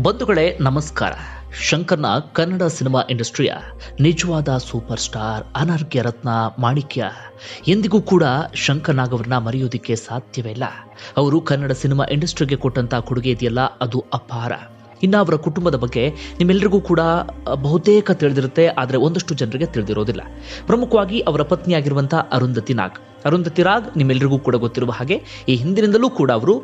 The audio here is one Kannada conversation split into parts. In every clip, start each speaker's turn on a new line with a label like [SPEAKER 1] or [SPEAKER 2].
[SPEAKER 1] ಬಂಧುಗಳೇ, ನಮಸ್ಕಾರ. ಶಂಕರ್ನ ಕನ್ನಡ ಸಿನಿಮಾ ಇಂಡಸ್ಟ್ರಿಯ ನಿಜವಾದ ಸೂಪರ್ ಸ್ಟಾರ್ ಅನರ್ಘ್ಯ ರತ್ನ ಮಾಣಿಕ್ಯ. ಎಂದಿಗೂ ಕೂಡ ಶಂಕರ್ನಾಗ್ ಅವ್ರನ್ನ ಮರೆಯೋದಿಕ್ಕೆ ಸಾಧ್ಯವೇ ಇಲ್ಲ. ಅವರು ಕನ್ನಡ ಸಿನಿಮಾ ಇಂಡಸ್ಟ್ರಿಗೆ ಕೊಟ್ಟಂತ ಕೊಡುಗೆ ಇದೆಯಲ್ಲ, ಅದು ಅಪಾರ. ಇನ್ನು ಅವರ ಕುಟುಂಬದ ಬಗ್ಗೆ ನಿಮ್ಮೆಲ್ಲರಿಗೂ ಕೂಡ ಬಹುತೇಕ ತಿಳಿದಿರುತ್ತೆ, ಆದರೆ ಒಂದಷ್ಟು ಜನರಿಗೆ ತಿಳಿದಿರೋದಿಲ್ಲ. ಪ್ರಮುಖವಾಗಿ ಅವರ ಪತ್ನಿಯಾಗಿರುವಂಥ ಅರುಂಧತಿ ನಾಗ್. ಅರುಂಧತಿ ರಾಗ್ ನಿಮ್ಮೆಲ್ಲರಿಗೂ ಕೂಡ ಗೊತ್ತಿರುವ ಹಾಗೆ, ಈ ಹಿಂದಿನಿಂದಲೂ ಕೂಡ ಅವರು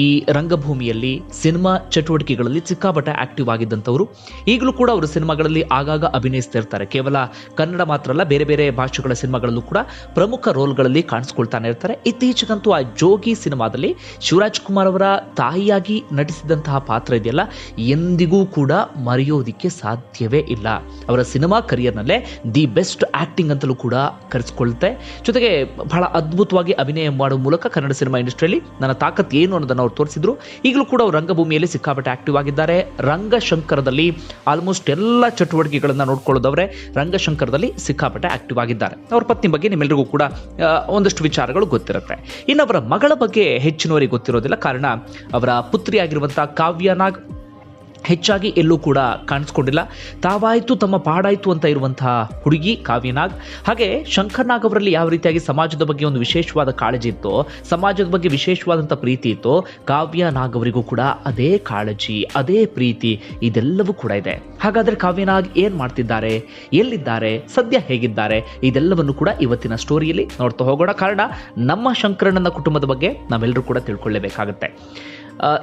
[SPEAKER 1] ಈ ರಂಗಭೂಮಿಯಲ್ಲಿ ಸಿನಿಮಾ ಚಟುವಟಿಕೆಗಳಲ್ಲಿ ಸಿಕ್ಕಾಪಟ್ಟೆ ಆಕ್ಟಿವ್ ಆಗಿದ್ದಂಥವರು. ಈಗಲೂ ಕೂಡ ಅವರು ಸಿನಿಮಾಗಳಲ್ಲಿ ಆಗಾಗ ಅಭಿನಯಿಸ್ತಾ ಇರ್ತಾರೆ. ಕೇವಲ ಕನ್ನಡ ಮಾತ್ರ ಅಲ್ಲ, ಬೇರೆ ಬೇರೆ ಭಾಷೆಗಳ ಸಿನಿಮಾಗಳಲ್ಲೂ ಕೂಡ ಪ್ರಮುಖ ರೋಲ್ಗಳಲ್ಲಿ ಕಾಣಿಸ್ಕೊಳ್ತಾನೆ ಇರ್ತಾರೆ. ಇತ್ತೀಚೆಗಂತೂ ಆ ಜೋಗಿ ಸಿನಿಮಾದಲ್ಲಿ ಶಿವರಾಜ್ ಕುಮಾರ್ ಅವರ ತಾಯಿಯಾಗಿ ನಟಿಸಿದಂತಹ ಪಾತ್ರ ಇದೆಯಲ್ಲ, ಎಂದಿಗೂ ಕೂಡ ಮರೆಯೋದಿಕ್ಕೆ ಸಾಧ್ಯವೇ ಇಲ್ಲ. ಅವರ ಸಿನಿಮಾ ಕರಿಯರ್ನಲ್ಲೇ ದಿ ಬೆಸ್ಟ್ ಆಕ್ಟಿಂಗ್ ಅಂತಲೂ ಕೂಡ ಕರೆಸ್ಕೊಳ್ತೆ. ಜೊತೆಗೆ ಬಹಳ ಅದ್ಭುತವಾಗಿ ಅಭಿನಯ ಮಾಡುವ ಮೂಲಕ ಕನ್ನಡ ಸಿನಿಮಾ ಇಂಡಸ್ಟ್ರಿಯಲ್ಲಿ ನನ್ನ ತಾಕತ್ ಏನು ಅನ್ನೋದನ್ನು ಅವ್ರು ತೋರಿಸಿದ್ರು. ಈಗಲೂ ಕೂಡ ಅವರು ರಂಗಭೂಮಿಯಲ್ಲಿ ಸಿಕ್ಕಾಪಟ್ಟೆ ಆಕ್ಟಿವ್ ಆಗಿದ್ದಾರೆ. ರಂಗಶಂಕರದಲ್ಲಿ ಆಲ್ಮೋಸ್ಟ್ ಎಲ್ಲ ಚಟುವಟಿಕೆಗಳನ್ನು ನೋಡ್ಕೊಳ್ಳೋದವ್ರೆ ರಂಗಶಂಕರದಲ್ಲಿ ಸಿಕ್ಕಾಪಟ್ಟೆ ಆಕ್ಟಿವ್ ಆಗಿದ್ದಾರೆ. ಅವ್ರ ಪತ್ನಿ ಬಗ್ಗೆ ನಿಮ್ಮೆಲ್ಲರಿಗೂ ಕೂಡ ಒಂದಷ್ಟು ವಿಚಾರಗಳು ಗೊತ್ತಿರುತ್ತೆ. ಇನ್ನು ಅವರ ಮಗಳ ಬಗ್ಗೆ ಹೆಚ್ಚಿನವರಿಗೆ ಗೊತ್ತಿರೋದಿಲ್ಲ. ಕಾರಣ ಅವರ ಪುತ್ರಿಯಾಗಿರುವಂತಹ ಕಾವ್ಯ ನಾಗ್ ಹೆಚ್ಚಾಗಿ ಎಲ್ಲೂ ಕೂಡ ಕಾಣಿಸ್ಕೊಂಡಿಲ್ಲ. ತಾವಾಯಿತು, ತಮ್ಮ ಪಾಡಾಯಿತು ಅಂತ ಇರುವಂತಹ ಹುಡುಗಿ ಕಾವ್ಯನಾಗ್. ಹಾಗೆ ಶಂಕರ್ ನಾಗ್ ಅವರಲ್ಲಿ ಯಾವ ರೀತಿಯಾಗಿ ಸಮಾಜದ ಬಗ್ಗೆ ಒಂದು ವಿಶೇಷವಾದ ಕಾಳಜಿ ಇತ್ತು, ಸಮಾಜದ ಬಗ್ಗೆ ವಿಶೇಷವಾದಂಥ ಪ್ರೀತಿ ಇತ್ತು ಕಾವ್ಯ ನಾಗ್ ಅವರಿಗೂ ಕೂಡ ಅದೇ ಕಾಳಜಿ, ಅದೇ ಪ್ರೀತಿ ಇದೆಲ್ಲವೂ ಕೂಡ ಇದೆ. ಹಾಗಾದ್ರೆ ಕಾವ್ಯನಾಗ್ ಏನ್ ಮಾಡ್ತಿದ್ದಾರೆ, ಎಲ್ಲಿದ್ದಾರೆ, ಸದ್ಯ ಹೇಗಿದ್ದಾರೆ, ಇದೆಲ್ಲವನ್ನು ಕೂಡ ಇವತ್ತಿನ ಸ್ಟೋರಿಯಲ್ಲಿ ನೋಡ್ತಾ ಹೋಗೋಣ. ಕಾರಣ, ನಮ್ಮ ಶಂಕರಣ್ಣನ ಕುಟುಂಬದ ಬಗ್ಗೆ ನಾವೆಲ್ಲರೂ ಕೂಡ ತಿಳ್ಕೊಳ್ಳೇಬೇಕಾಗುತ್ತೆ.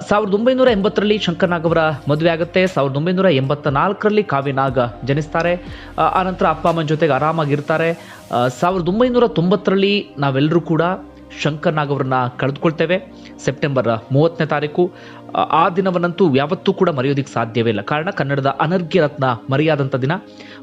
[SPEAKER 1] ಸಾವಿರದ ಒಂಬೈನೂರ ಎಂಬತ್ತರಲ್ಲಿ ಶಂಕರ್ನಾಗ್ ಅವರ ಮದುವೆ ಆಗುತ್ತೆ. ಸಾವಿರದ ಒಂಬೈನೂರ ಎಂಬತ್ತ ನಾಲ್ಕರಲ್ಲಿ ಕಾವ್ಯನಾಗ್ ಜನಿಸ್ತಾರೆ. ಆನಂತರ ಅಪ್ಪ, ಅಮ್ಮನ ಜೊತೆಗೆ ಆರಾಮಾಗಿರ್ತಾರೆ. ಸಾವಿರದ ಒಂಬೈನೂರ ತೊಂಬತ್ತರಲ್ಲಿ ನಾವೆಲ್ಲರೂ ಕೂಡ ಶಂಕರ್ನಾಗ್ ಅವರನ್ನ ಕಳೆದುಕೊಳ್ತೇವೆ. ಸೆಪ್ಟೆಂಬರ್ ಮೂವತ್ತನೇ ತಾರೀಕು. ಆ, ದಿನವನ್ನಂತೂ ಯಾವತ್ತೂ ಕೂಡ ಮರೆಯೋದಿಕ್ಕೆ ಸಾಧ್ಯವೇ ಇಲ್ಲ. ಕಾರಣ ಕನ್ನಡದ ಅನರ್ಘ್ಯ ರತ್ನ ಮರೆಯಾದಂಥ ದಿನ.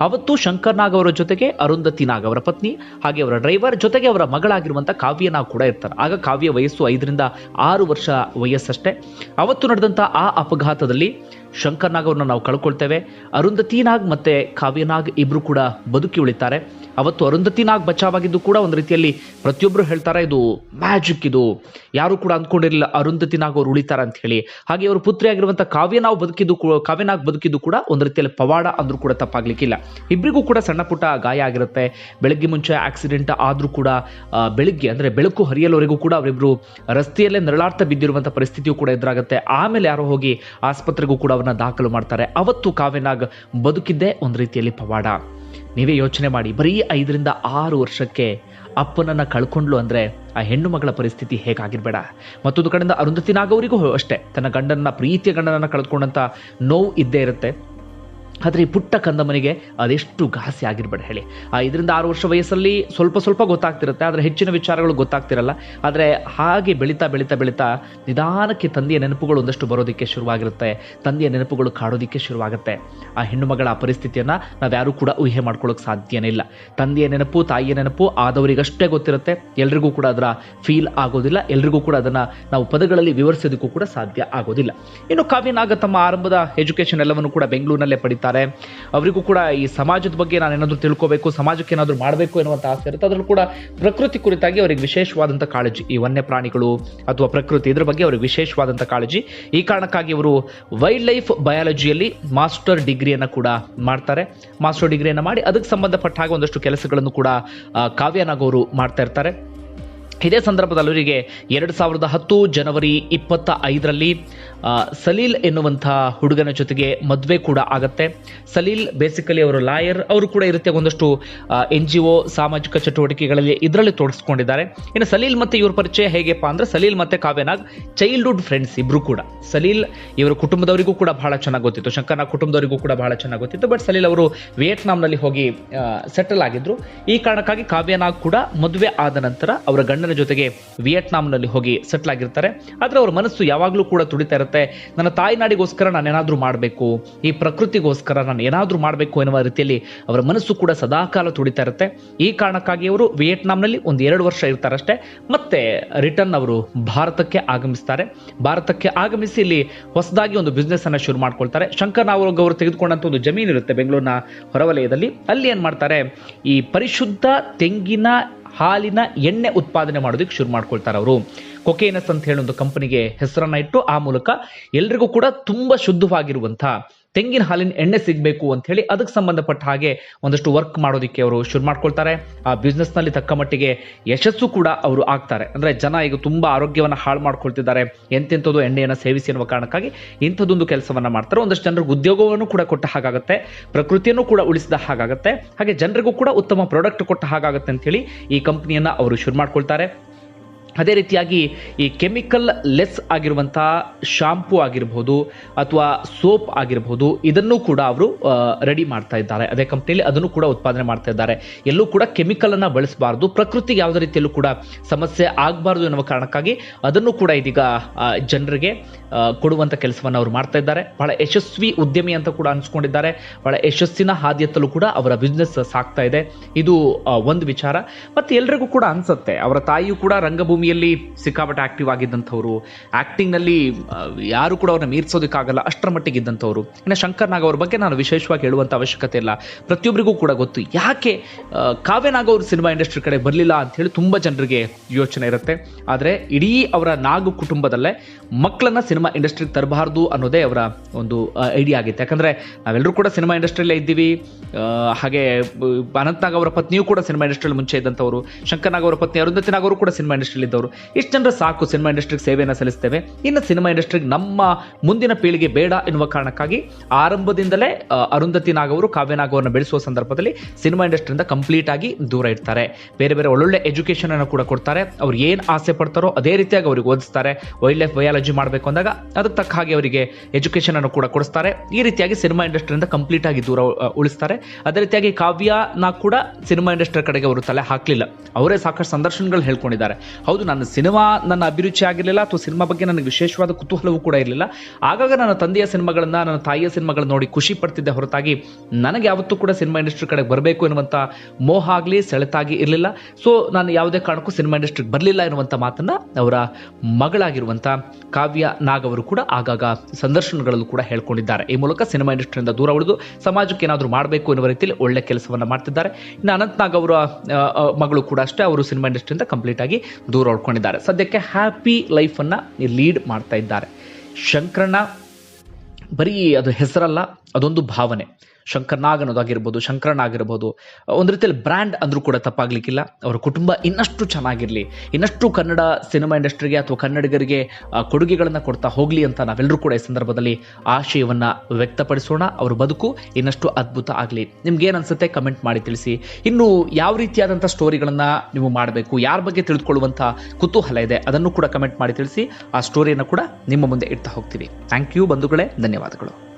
[SPEAKER 1] ಅವತ್ತು ಶಂಕರ್ ನಾಗ್ ಅವರ ಜೊತೆಗೆ ಅರುಂಧತಿ ನಾಗ್ ಅವರ ಪತ್ನಿ ಹಾಗೆ ಅವರ ಡ್ರೈವರ್ ಜೊತೆಗೆ ಅವರ ಮಗಳಾಗಿರುವಂಥ ಕಾವ್ಯ ನಾಗ್ ಕೂಡ ಇರ್ತಾರೆ. ಆಗ ಕಾವ್ಯ ವಯಸ್ಸು ಐದರಿಂದ ಆರು ವರ್ಷ ವಯಸ್ಸಷ್ಟೇ. ಅವತ್ತು ನಡೆದಂಥ ಆ ಅಪಘಾತದಲ್ಲಿ ಶಂಕರ್ ನಾಗ್ ಅವ್ರನ್ನ ನಾವು ಕಳ್ಕೊಳ್ತೇವೆ. ಅರುಂಧತಿ ನಾಗ್ ಮತ್ತೆ ಕಾವ್ಯನಾಗ್ ಇಬ್ರು ಕೂಡ ಬದುಕಿ ಉಳಿತಾರೆ. ಅವತ್ತು ಅರುಂಧತಿ ನಾಗ್ ಬಚಾವಾಗಿದ್ದು ಕೂಡ ಒಂದು ರೀತಿಯಲ್ಲಿ ಪ್ರತಿಯೊಬ್ಬರು ಹೇಳ್ತಾರೆ, ಇದು ಮ್ಯಾಜಿಕ್ ಇದು. ಯಾರು ಕೂಡ ಅಂದ್ಕೊಂಡಿರಲಿಲ್ಲ ಅರುಂಧತಿ ನಾಗ್ ಅವ್ರು ಉಳಿತಾರೆ ಅಂತ ಹೇಳಿ. ಹಾಗೆ ಅವರ ಪುತ್ರಿಯಾಗಿರುವಂಥ ಕಾವ್ಯ ನಾವು ಬದುಕಿದ್ದು ಕಾವ್ಯನಾಗ್ ಕಾವ್ಯ ಬದುಕಿದ್ದು ಕೂಡ ಒಂದು ರೀತಿಯಲ್ಲಿ ಪವಾಡ ಅಂದ್ರೂ ಕೂಡ ತಪ್ಪಾಗ್ಲಿಕ್ಕಿಲ್ಲ. ಇಬ್ಬರಿಗೂ ಕೂಡ ಸಣ್ಣ ಪುಟ್ಟ ಗಾಯ ಆಗಿರುತ್ತೆ. ಬೆಳಗ್ಗೆ ಮುಂಚೆ ಆಕ್ಸಿಡೆಂಟ್ ಆದ್ರೂ ಕೂಡ ಬೆಳಗ್ಗೆ ಅಂದರೆ ಬೆಳಕು ಹರಿಯಲವರೆಗೂ ಕೂಡ ಅವರಿಬ್ರು ರಸ್ತೆಯಲ್ಲೇ ನರಳಾಡ್ತಾ ಬಿದ್ದಿರುವಂಥ ಪರಿಸ್ಥಿತಿಯು ಕೂಡ ಎದುರಾಗುತ್ತೆ. ಆಮೇಲೆ ಯಾರೋ ಹೋಗಿ ಆಸ್ಪತ್ರೆಗೂ ಕೂಡ ಅವ್ರನ್ನ ದಾಖಲು ಮಾಡ್ತಾರೆ. ಅವತ್ತು ಕಾವ್ಯನಾಗ್ ಬದುಕಿದ್ದೇ ಒಂದು ರೀತಿಯಲ್ಲಿ ಪವಾಡ. ನೀವೇ ಯೋಚನೆ ಮಾಡಿ, ಬರೀ ಐದರಿಂದ ಆರು ವರ್ಷಕ್ಕೆ ಅಪ್ಪನನ್ನ ಕಳ್ಕೊಂಡ್ಲು ಅಂದ್ರೆ ಆ ಹೆಣ್ಣು ಮಗಳ ಪರಿಸ್ಥಿತಿ ಹೇಗಾಗಿರ್ಬೇಡ. ಮತ್ತೊಂದು ಕಡೆಯಿಂದ ಅರುಂಧತಿ ನಾಗವರಿಗೂ ಅಷ್ಟೇ, ತನ್ನ ಗಂಡನ ಪ್ರೀತಿಯ ಗಂಡನನ್ನ ಕಳೆದುಕೊಂಡಂಥ ನೋವು ಇದ್ದೇ ಇರುತ್ತೆ. ಆದರೆ ಈ ಪುಟ್ಟ ಕಂದಮ್ಮನಿಗೆ ಅದೆಷ್ಟು ಘಾಸಿ ಆಗಿರ್ಬೇಡ ಹೇಳಿ. ಆ ಇದರಿಂದ ಆರು ವರ್ಷ ವಯಸ್ಸಲ್ಲಿ ಸ್ವಲ್ಪ ಸ್ವಲ್ಪ ಗೊತ್ತಾಗ್ತಿರುತ್ತೆ, ಆದರೆ ಹೆಚ್ಚಿನ ವಿಚಾರಗಳು ಗೊತ್ತಾಗ್ತಿರಲ್ಲ. ಆದರೆ ಹಾಗೆ ಬೆಳೀತಾ ಬೆಳೀತಾ ಬೆಳೀತಾ ನಿಧಾನಕ್ಕೆ ತಂದೆಯ ನೆನಪುಗಳು ಒಂದಷ್ಟು ಬರೋದಕ್ಕೆ ಶುರುವಾಗಿರುತ್ತೆ, ತಂದೆಯ ನೆನಪುಗಳು ಕಾಡೋದಕ್ಕೆ ಶುರುವಾಗುತ್ತೆ. ಆ ಹೆಣ್ಣು ಮಗಳ ಪರಿಸ್ಥಿತಿಯನ್ನು ನಾವ್ಯಾರೂ ಕೂಡ ಊಹೆ ಮಾಡ್ಕೊಳ್ಳೋಕೆ ಸಾಧ್ಯನೇ ಇಲ್ಲ. ತಂದೆಯ ನೆನಪು, ತಾಯಿಯ ನೆನಪು ಆದವರಿಗಷ್ಟೇ ಗೊತ್ತಿರುತ್ತೆ, ಎಲ್ರಿಗೂ ಕೂಡ ಅದರ ಫೀಲ್ ಆಗೋದಿಲ್ಲ, ಎಲ್ರಿಗೂ ಕೂಡ ಅದನ್ನು ನಾವು ಪದಗಳಲ್ಲಿ ವಿವರಿಸೋದಕ್ಕೂ ಕೂಡ ಸಾಧ್ಯ ಆಗೋದಿಲ್ಲ. ಇನ್ನು ಕಾವ್ಯನಾಗ ತಮ್ಮ ಆರಂಭದ ಎಜುಕೇಶನ್ ಎಲ್ಲವನ್ನು ಕೂಡ ಬೆಂಗಳೂರಿನಲ್ಲೇ ಪಡಿತಾರೆ ಅವರಿಗೂ ಕೂಡ ಈ ಸಮಾಜದ ಬಗ್ಗೆ ನಾನು ಏನಾದರೂ ತಿಳ್ಕೋಬೇಕು, ಸಮಾಜಕ್ಕೆ ಏನಾದರೂ ಮಾಡಬೇಕು ಎನ್ನುವಂಥ ಆಸೆ ಇರುತ್ತೆ. ಅದರಲ್ಲೂ ಕೂಡ ಪ್ರಕೃತಿ ಕುರಿತಾಗಿ ಅವರಿಗೆ ವಿಶೇಷವಾದಂಥ ಕಾಳಜಿ. ಈ ವನ್ಯ ಪ್ರಾಣಿಗಳು ಅಥವಾ ಪ್ರಕೃತಿ ಇದ್ರ ಬಗ್ಗೆ ಅವರಿಗೆ ವಿಶೇಷವಾದಂಥ ಕಾಳಜಿ. ಈ ಕಾರಣಕ್ಕಾಗಿ ಅವರು ವೈಲ್ಡ್ ಲೈಫ್ ಬಯಾಲಜಿಯಲ್ಲಿ ಮಾಸ್ಟರ್ ಡಿಗ್ರಿಯನ್ನು ಕೂಡ ಮಾಡ್ತಾರೆ. ಮಾಸ್ಟರ್ ಡಿಗ್ರಿಯನ್ನು ಮಾಡಿ ಅದಕ್ಕೆ ಸಂಬಂಧಪಟ್ಟ ಹಾಗೆ ಒಂದಷ್ಟು ಕೆಲಸಗಳನ್ನು ಕೂಡ ಕಾವ್ಯನಾಗವರು ಮಾಡ್ತಾ ಇರ್ತಾರೆ. ಇದೇ ಸಂದರ್ಭದಲ್ಲಿ ಅವರಿಗೆ ಎರಡು ಸಾವಿರದ ಹತ್ತು ಜನವರಿ ಇಪ್ಪತ್ತ ಐದರಲ್ಲಿ ಸಲೀಲ್ ಎನ್ನುವಂಥ ಹುಡುಗನ ಜೊತೆಗೆ ಮದುವೆ ಕೂಡ ಆಗತ್ತೆ. ಸಲೀಲ್ ಬೇಸಿಕಲಿ ಅವರು ಲಾಯರ್, ಅವರು ಕೂಡ ಇರುತ್ತೆ ಒಂದಷ್ಟು ಎನ್ ಜಿ ಒ ಸಾಮಾಜಿಕ ಚಟುವಟಿಕೆಗಳಲ್ಲಿ ಇದರಲ್ಲಿ ತೊಡಗಿಸ್ಕೊಂಡಿದ್ದಾರೆ. ಇನ್ನು ಸಲೀಲ್ ಮತ್ತೆ ಇವ್ರ ಪರಿಚಯ ಹೇಗೆಪ್ಪ ಅಂದ್ರೆ, ಸಲೀಲ್ ಮತ್ತೆ ಕಾವ್ಯನಾಗ್ ಚೈಲ್ಡ್ಹುಡ್ ಫ್ರೆಂಡ್ಸ್ ಇಬ್ರು ಕೂಡ. ಸಲೀಲ್ ಇವರ ಕುಟುಂಬದವರಿಗೂ ಕೂಡ ಬಹಳ ಚೆನ್ನಾಗಿ ಗೊತ್ತಿತ್ತು. ಶಂಕರ್ನಾಗ್ ಕುಟುಂಬದವರಿಗೂ ಕೂಡ ಬಹಳ ಚೆನ್ನಾಗಿ ಗೊತ್ತಿತ್ತು. ಬಟ್ ಸಲೀಲ್ ಅವರು ವಿಯೆಟ್ನಾಂನಲ್ಲಿ ಹೋಗಿ ಸೆಟಲ್ ಆಗಿದ್ರು. ಈ ಕಾರಣಕ್ಕಾಗಿ ಕಾವ್ಯನಾಗ್ ಕೂಡ ಮದುವೆ ಆದ ನಂತರ ಅವರ ಗಂಡನ ಜೊತೆಗೆ ವಿಯೆಟ್ನಾಂನಲ್ಲಿ ಹೋಗಿ ಸೆಟ್ಲ್ ಆಗಿರ್ತಾರೆ. ಆದರೆ ಅವ್ರ ಮನಸ್ಸು ಯಾವಾಗಲೂ ಕೂಡ ತುಡಿತಾ ಇರುತ್ತೆ. ನನ್ನ ತಾಯ್ನಾಡಿಗೋಸ್ಕರ ನಾನು ಏನಾದರೂ ಮಾಡಬೇಕು. ಈ ಪ್ರಕೃತಿಗೋಸ್ಕರ ನಾನು ಏನಾದರೂ ಮಾಡಬೇಕು ಎನ್ನುವ ರೀತಿಯಲ್ಲಿ ಅವರ ಮನಸ್ಸು ಕೂಡ ಸದಾಕಾಲ ತುಡಿತಾ ಇರುತ್ತೆ. ಈ ಕಾರಣಕ್ಕಾಗಿ ಅವರು ವಿಯೆಟ್ನಾಂನಲ್ಲಿ ಒಂದು ಎರಡು ವರ್ಷ ಇರ್ತಾರಷ್ಟೇ. ಮತ್ತೆ ರಿಟರ್ನ್ ಅವರು ಭಾರತಕ್ಕೆ ಆಗಮಿಸ್ತಾರೆ. ಭಾರತಕ್ಕೆ ಆಗಮಿಸಿ ಇಲ್ಲಿ ಹೊಸದಾಗಿ ಒಂದು ಬಿಸ್ನೆಸ್ ಅನ್ನು ಶುರು ಮಾಡ್ಕೊಳ್ತಾರೆ. ಶಂಕರ್ ನಾವ್ ಅವರು ತೆಗೆದುಕೊಂಡಂತ ಒಂದು ಜಮೀನು ಇರುತ್ತೆ ಬೆಂಗಳೂರಿನ ಹೊರವಲಯದಲ್ಲಿ. ಅಲ್ಲಿ ಏನ್ ಮಾಡ್ತಾರೆ? ಈ ಪರಿಶುದ್ಧ ತೆಂಗಿನ ಹಾಲಿನ ಎಣ್ಣೆ ಉತ್ಪಾದನೆ ಮಾಡೋದಕ್ಕೆ ಶುರು ಮಾಡ್ಕೊಳ್ತಾರೆ ಅವರು. ಕೊಕೇನಸ್ ಅಂತ ಹೇಳಿ ಒಂದು ಕಂಪನಿಗೆ ಹೆಸರನ್ನ ಇಟ್ಟು ಆ ಮೂಲಕ ಎಲ್ರಿಗೂ ಕೂಡ ತುಂಬಾ ಶುದ್ಧವಾಗಿರುವಂಥ ತೆಂಗಿನ ಹಾಲಿನ ಎಣ್ಣೆ ಸಿಗಬೇಕು ಅಂತ ಹೇಳಿ ಅದಕ್ಕೆ ಸಂಬಂಧಪಟ್ಟ ಹಾಗೆ ಒಂದಷ್ಟು ವರ್ಕ್ ಮಾಡೋದಕ್ಕೆ ಅವರು ಶುರು ಮಾಡ್ಕೊಳ್ತಾರೆ. ಆ business ನಲ್ಲಿ ತಕ್ಕ ಮಟ್ಟಿಗೆ ಯಶಸ್ಸು ಕೂಡ ಅವರು ಆಗ್ತಾರೆ. ಅಂದ್ರೆ ಜನ ಈಗ ತುಂಬಾ ಆರೋಗ್ಯವನ್ನ ಹಾಳು ಮಾಡ್ಕೊಳ್ತಿದ್ದಾರೆ. ಎಂತೆಂಥದ್ದು ಎಣ್ಣೆಯನ್ನು ಸೇವಿಸಿ ಎನ್ನುವ ಕಾರಣಕ್ಕಾಗಿ ಇಂಥದ್ದೊಂದು ಕೆಲಸವನ್ನ ಮಾಡ್ತಾರೆ. ಒಂದಷ್ಟು ಜನರಿಗೆ ಉದ್ಯೋಗವನ್ನು ಕೂಡ ಕೊಟ್ಟ ಹಾಗಾಗುತ್ತೆ. ಪ್ರಕೃತಿಯನ್ನು ಕೂಡ ಉಳಿಸಿದ ಹಾಗಾಗುತ್ತೆ. ಹಾಗೆ ಜನರಿಗೂ ಕೂಡ ಉತ್ತಮ ಪ್ರಾಡಕ್ಟ್ ಕೊಟ್ಟ ಹಾಗಾಗುತ್ತೆ ಅಂತ ಹೇಳಿ ಈ ಕಂಪನಿಯನ್ನ ಅವರು ಶುರು ಮಾಡ್ಕೊಳ್ತಾರೆ. ಅದೇ ರೀತಿಯಾಗಿ ಈ ಕೆಮಿಕಲ್ ಲೆಸ್ ಆಗಿರುವಂತಹ ಶಾಂಪೂ ಆಗಿರಬಹುದು ಅಥವಾ ಸೋಪ್ ಆಗಿರಬಹುದು ಇದನ್ನು ಕೂಡ ಅವರು ರೆಡಿ ಮಾಡ್ತಾ ಇದ್ದಾರೆ. ಅದೇ ಕಂಪ್ನಿಯಲ್ಲಿ ಅದನ್ನು ಕೂಡ ಉತ್ಪಾದನೆ ಮಾಡ್ತಾ ಇದ್ದಾರೆ. ಎಲ್ಲೂ ಕೂಡ ಕೆಮಿಕಲ್ ಅನ್ನ ಬಳಸಬಾರ್ದು. ಪ್ರಕೃತಿಗೆ ಯಾವುದೇ ರೀತಿಯಲ್ಲೂ ಕೂಡ ಸಮಸ್ಯೆ ಆಗಬಾರ್ದು ಎನ್ನುವ ಕಾರಣಕ್ಕಾಗಿ ಅದನ್ನು ಕೂಡ ಇದೀಗ ಜನರಿಗೆ ಕೊಡುವಂತ ಕೆಲಸವನ್ನು ಅವರು ಮಾಡ್ತಾ ಇದ್ದಾರೆ. ಬಹಳ ಯಶಸ್ವಿ ಉದ್ಯಮಿ ಅಂತ ಕೂಡ ಅನ್ಸ್ಕೊಂಡಿದ್ದಾರೆ. ಬಹಳ ಯಶಸ್ಸಿನ ಹಾದಿಯತ್ತಲೂ ಕೂಡ ಅವರ ಬಿಸ್ನೆಸ್ ಸಾಕ್ತಾ ಇದೆ. ಇದು ಒಂದು ವಿಚಾರ. ಮತ್ತೆ ಎಲ್ರಿಗೂ ಕೂಡ ಅನ್ಸುತ್ತೆ. ಅವರ ತಾಯಿಯು ಕೂಡ ರಂಗಭೂಮಿಯಲ್ಲಿ ಸಿಕ್ಕಾಪಟ್ಟೆ ಆಕ್ಟಿವ್ ಆಗಿದ್ದಂಥವ್ರು ಆ್ಯಕ್ಟಿಂಗ್ನಲ್ಲಿ ಯಾರು ಕೂಡ ಅವ್ರನ್ನ ಮೀರಿಸೋದಕ್ಕಾಗಲ್ಲ, ಅಷ್ಟರ ಮಟ್ಟಿಗೆ ಇದ್ದಂಥವ್ರು. ಇನ್ನು ಶಂಕರ್ ನಾಗ್ ಅವ್ರ ಬಗ್ಗೆ ನಾನು ವಿಶೇಷವಾಗಿ ಹೇಳುವಂಥ ಅವಶ್ಯಕತೆ ಇಲ್ಲ. ಪ್ರತಿಯೊಬ್ಬರಿಗೂ ಕೂಡ ಗೊತ್ತು. ಯಾಕೆ ಕಾವ್ಯನಾಗ ಕಾವ್ಯ ನಾಗ್ ಅವರು ಸಿನಿಮಾ ಇಂಡಸ್ಟ್ರಿ ಕಡೆ ಬರಲಿಲ್ಲ ಅಂತ ಹೇಳಿ ತುಂಬಾ ಜನರಿಗೆ ಯೋಚನೆ ಇರುತ್ತೆ. ಆದರೆ ಇಡೀ ಅವರ ನಾಗು ಕುಟುಂಬದಲ್ಲೇ ಮಕ್ಕಳನ್ನ ಸಿನಿಮಾ ಇಂಡಸ್ಟ್ರಿಗೆ ತರಬಾರ್ದು ಅನ್ನೋದೇ ಅವರ ಒಂದು ಐಡಿಯಾ ಆಗಿತ್ತು. ಯಾಕಂದರೆ ನಾವೆಲ್ಲರೂ ಕೂಡ ಸಿನಿಮಾ ಇಂಡಸ್ಟ್ರಿಯಲ್ಲೇ ಇದ್ದೀವಿ. ಹಾಗೆ, ಅನಂತ್ನಾಗ್ ಅನಂತ್ ನಾಗ್ ಅವರ ಪತ್ನಿಯೂ ಕೂಡ ಸಿನಿಮಾ ಇಂಡಸ್ಟ್ರಿಯಲ್ಲಿ ಮುಂಚೆ ಇದ್ದಂಥವ್ರು. ಶಂಕರ್ ನಾಗ್ ಅವರ ಪತ್ನಿ ಅರುಂಧತಿ ನಾಗ್ ಅವರು ಕೂಡ ಸಿನಿಮಾ ಇಂಡಸ್ಟ್ರಿಯಲ್ಲಿ ಇದ್ದವರು ಇಷ್ಟು ಜನರು ಸಾಕು ಸಿನಿಮಾ ಇಂಡಸ್ಟ್ರಿಗೆ ಸೇವೆಯನ್ನು ಸಲ್ಲಿಸ್ತೇವೆ. ಇನ್ನು ಸಿನಿಮಾ ಇಂಡಸ್ಟ್ರಿಗೆ ನಮ್ಮ ಮುಂದಿನ ಪೀಳಿಗೆ ಬೇಡ ಎನ್ನುವ ಕಾರಣಕ್ಕಾಗಿ ಆರಂಭದಿಂದಲೇ ಅರುಂಧತಿ ನಾಗ್ ಅವರು ನಾಗವರನ್ನು ಬೆಳೆಸುವ ಸಂದರ್ಭದಲ್ಲಿ ಸಿನಿಮಾ ಇಂಡಸ್ಟ್ರಿಯಿಂದ ಕಂಪ್ಲೀಟ್ ಆಗಿ ದೂರ ಇಡ್ತಾರೆ ಬೇರೆ ಬೇರೆ ಒಳ್ಳೊಳ್ಳೆ ಎಜುಕೇಶನ್ ಅನ್ನು ಕೂಡ ಕೊಡ್ತಾರೆ. ಅವ್ರು ಏನು ಆಸೆ ಪಡ್ತಾರೋ ಅದೇ ರೀತಿಯಾಗಿ ಅವ್ರಿಗೆ ಓದಿಸ್ತಾರೆ. ವೈಲ್ಡ್ ಲೈಫ್ ಬಯಾಲಜಿ ಮಾಡಬೇಕು ಅಂದಾಗ ಅದಕ್ಕೆ ತಕ್ಕ ಹಾಗೆ ಅವರಿಗೆ ಎಜುಕೇಶನ್ ಅನ್ನು ಕೂಡ ಕೊಡಿಸ್ತಾರೆ. ಈ ರೀತಿಯಾಗಿ ಸಿನಿಮಾ ಇಂಡಸ್ಟ್ರಿಯಿಂದ ಕಂಪ್ಲೀಟ್ ಆಗಿ ದೂರ ಉಳಿಸ್ತಾರೆ. ಅದೇ ರೀತಿಯಾಗಿ ಕಾವ್ಯನ ಕೂಡ ಸಿನಿಮಾ ಇಂಡಸ್ಟ್ರಿ ಕಡೆಗೆ ಅವರು ತಲೆ ಹಾಕಲಿಲ್ಲ. ಅವರೇ ಸಾಕಷ್ಟು ಸಂದರ್ಶನಗಳು ಹೇಳ್ಕೊಂಡಿದ್ದಾರೆ. ಹೌದು, ನನ್ನ ಸಿನಿಮಾ ನನ್ನ ಅಭಿರುಚಿ ಆಗಿರಲಿಲ್ಲ ಅಥವಾ ಸಿನಿಮಾ ಬಗ್ಗೆ ನನಗೆ ವಿಶೇಷವಾದ ಕುತೂಹಲವೂ ಕೂಡ ಇರಲಿಲ್ಲ. ಆಗಾಗ ನನ್ನ ತಂದೆಯ ಸಿನಿಮಾಗಳನ್ನ, ನನ್ನ ತಾಯಿಯ ಸಿನಿಮಾಗಳನ್ನ ನೋಡಿ ಖುಷಿ ಪಡ್ತಿದ್ದೆ ಹೊರತಾಗಿ ನನಗೆ ಯಾವತ್ತೂ ಕೂಡ ಸಿನಿಮಾ ಇಂಡಸ್ಟ್ರಿ ಕಡೆಗೆ ಬರಬೇಕು ಎನ್ನುವಂಥ ಮೋಹ ಆಗಲಿ, ಸೆಳೆತಾಗಿ ಇರಲಿಲ್ಲ. ಸೊ ನಾನು ಯಾವುದೇ ಕಾರಣಕ್ಕೂ ಸಿನಿಮಾ ಇಂಡಸ್ಟ್ರಿಗೆ ಬರಲಿಲ್ಲ ಎನ್ನುವಂಥ ಮಾತನ್ನ ಅವರ ಮಗಳಾಗಿರುವಂಥ ಕಾವ್ಯ ನಾಗ್ ಅವರು ಕೂಡ ಆಗಾಗ ಸಂದರ್ಶನಗಳಲ್ಲೂ ಕೂಡ ಹೇಳ್ಕೊಂಡಿದ್ದಾರೆ. ಈ ಮೂಲಕ ಸಿನಿಮಾ ಇಂಡಸ್ಟ್ರಿಯಿಂದ ದೂರ ಉಳಿದು ಸಮಾಜಕ್ಕೆ ಏನಾದರೂ ಮಾಡಬೇಕು ಎನ್ನುವ ರೀತಿಯಲ್ಲಿ ಒಳ್ಳೆ ಕೆಲಸವನ್ನ ಮಾಡ್ತಿದ್ದಾರೆ. ಇನ್ನು ಅನಂತ್ ನಾಗ್ ಅವರ ಮಗಳು ಕೂಡ ಅಷ್ಟೇ ಅವರು ಸಿನಿಮಾ ಇಂಡಸ್ಟ್ರಿಯಿಂದ ಕಂಪ್ಲೀಟ್ ಆಗಿ ದೂರ ಉಳ್ಕೊಂಡಿದ್ದಾರೆ ಸದ್ಯಕ್ಕೆ ಹ್ಯಾಪಿ ಲೈಫನ್ನು ಲೀಡ್ ಮಾಡ್ತಾ ಇದ್ದಾರೆ. ಶಂಕರಣ್ಣ ಬರೀ ಅದು ಹೆಸರಲ್ಲ, ಅದೊಂದು ಭಾವನೆ. ಶಂಕರ್ನಾಗ್ ಅನ್ನೋದಾಗಿರ್ಬೋದು ಶಂಕರನ್ ಆಗಿರ್ಬೋದು ಒಂದು ರೀತಿಯಲ್ಲಿ ಬ್ರ್ಯಾಂಡ್ ಅಂದ್ರೂ ಕೂಡ ತಪ್ಪಾಗ್ಲಿಕ್ಕಿಲ್ಲ. ಅವರ ಕುಟುಂಬ ಇನ್ನಷ್ಟು ಚೆನ್ನಾಗಿರಲಿ. ಇನ್ನಷ್ಟು ಕನ್ನಡ ಸಿನಿಮಾ ಇಂಡಸ್ಟ್ರಿಗೆ ಅಥವಾ ಕನ್ನಡಿಗರಿಗೆ ಕೊಡುಗೆಗಳನ್ನು ಕೊಡ್ತಾ ಹೋಗಲಿ ಅಂತ ನಾವೆಲ್ಲರೂ ಕೂಡ ಈ ಸಂದರ್ಭದಲ್ಲಿ ಆಶಯವನ್ನ ವ್ಯಕ್ತಪಡಿಸೋಣ. ಅವ್ರ ಬದುಕು ಇನ್ನಷ್ಟು ಅದ್ಭುತ ಆಗಲಿ. ನಿಮ್ಗೇನು ಅನಿಸುತ್ತೆ ಕಮೆಂಟ್ ಮಾಡಿ ತಿಳಿಸಿ. ಇನ್ನು ಯಾವ ರೀತಿಯಾದಂಥ ಸ್ಟೋರಿಗಳನ್ನು ನೀವು ಮಾಡಬೇಕು, ಯಾರ ಬಗ್ಗೆ ತಿಳಿದುಕೊಳ್ಳುವಂಥ ಕುತೂಹಲ ಇದೆ ಅದನ್ನು ಕೂಡ ಕಮೆಂಟ್ ಮಾಡಿ ತಿಳಿಸಿ. ಆ ಸ್ಟೋರಿಯನ್ನು ಕೂಡ ನಿಮ್ಮ ಮುಂದೆ ಇಡ್ತಾ ಹೋಗ್ತೀವಿ. ಥ್ಯಾಂಕ್ ಯು ಬಂಧುಗಳೇ ಧನ್ಯವಾದಗಳು.